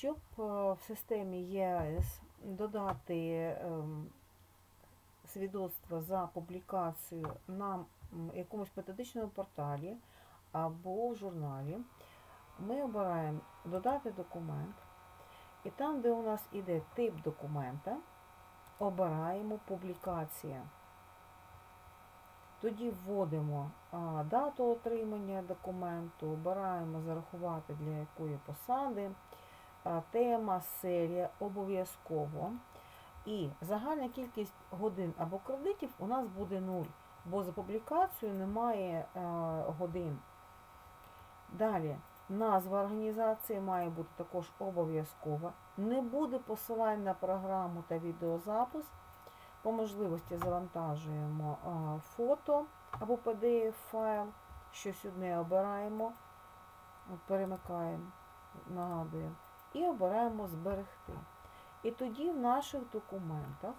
щоб е, в системі ЄАС додати ем, свідоцтво за публікацію на якомусь методичному порталі або в журналі, ми обираємо додати документ. І там, де у нас іде тип документа, обираємо публікація. Тоді вводимо дату отримання документу, обираємо зарахувати для якої посади, тема, серія обов'язково. І загальна кількість годин або кредитів у нас буде 0, бо за публікацію немає е, годин. Далі, назва організації має бути також обов'язкова. Не буде посилань на програму та відеозапис. По можливості завантажуємо а, фото або PDF-файл, щось одне обираємо, перемикаємо, нагадуємо, і обираємо зберегти. І тоді в наших документах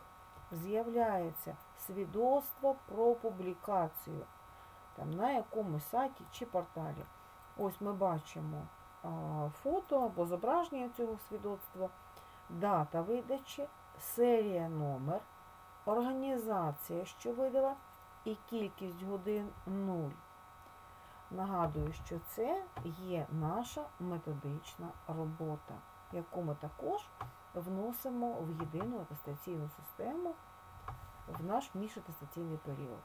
з'являється свідоцтво про публікацію там, на якомусь сайті чи порталі. Ось ми бачимо фото або зображення цього свідоцтва, дата видачі, серія номер, організація, що видала, і кількість годин 0. Нагадую, що це є наша методична робота, яку ми також вносимо в єдину атестаційну систему в наш міжатестаційний період.